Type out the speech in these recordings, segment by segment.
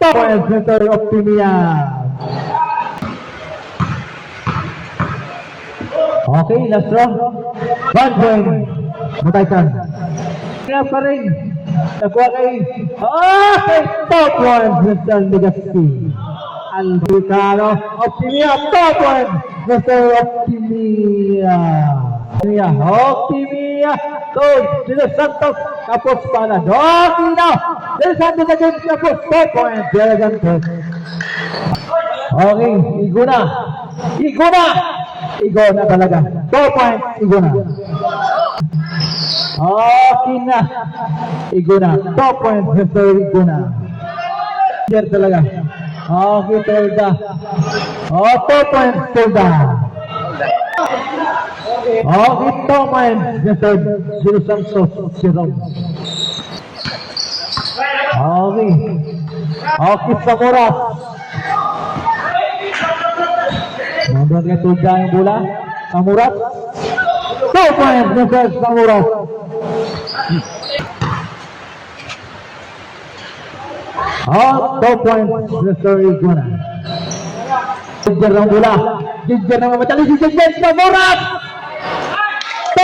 Point center Optimia. Okay, last round. One point. Mataykan. Kaya pa rin. Nakuha kay... Okay! Top one, Mr. Legacy. Albicano. Optimia. Top one, Mr. Optimia. Optimia. Optimia. Goal. Sino Santos. Tapos pala. Okay na. Sino Santos again. Tapos top point. Delegan Okay. Igo na. Igo na. Igo na talaga. Top point. Igo na. Okay na. Igo na. Top point, Mr. Igo na. Clear talaga. Okay, Telda. Oh, top point, Telda. Okay, top point, Mr. Giro Santos. Jerome. Okay. Okay, Samuras. Nandun kay Tulda yung bola. Samuras. Top point, Mr. Samuras. Oh, top point, Mr. Iguna. Ginger ng bola. Ginger ng mamatali si Ginger Samuras.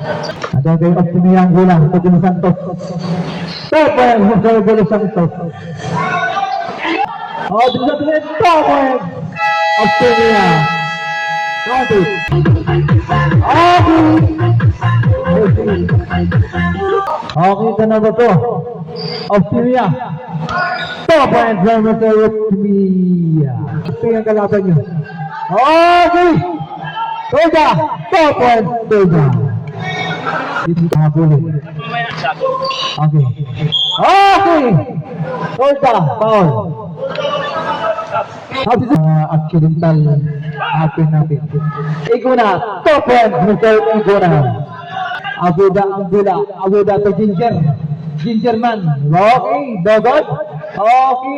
Ada kay yang na, Tugulo Santos. Topoen, Tugulo Santos. Oh, di sa tingin, Topoen! Optimia. Topoen. Okay ka na ba to? Optimia. Topoen, Zerma nggak boleh oke oke Paul salah Paul Habis akirital apin natin. Iguna, topen, Mr. Iguna. Abuda Angola, Abuda to Ginger. Gingerman, Rocky, Dogot, Rocky,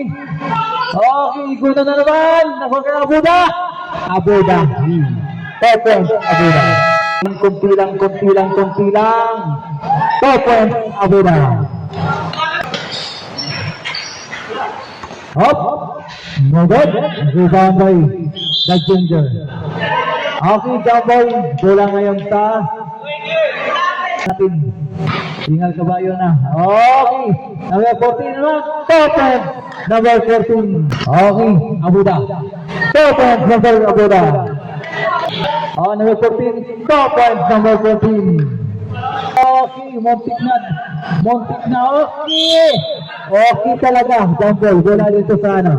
Rocky, Iguna na naman, nakuha ka Abuda. Abuda, topen, Abuda. Kunti lang, kunti lang, kunti lang. Top point. Abuda. Hop. Dogot. Rebound by the Ginger. Okay, Jumboy. Bola ngayon sa natin. Tingal kabayo na. Okay. Number 14 naman. Topen. Number 14. Okay. Abuda. Topen. Number Abuda. Oh, number 14, top point number 14. Okey, Montik Nau. Montik okey. Okey, talaga. Jumpa, bola dia tu sana.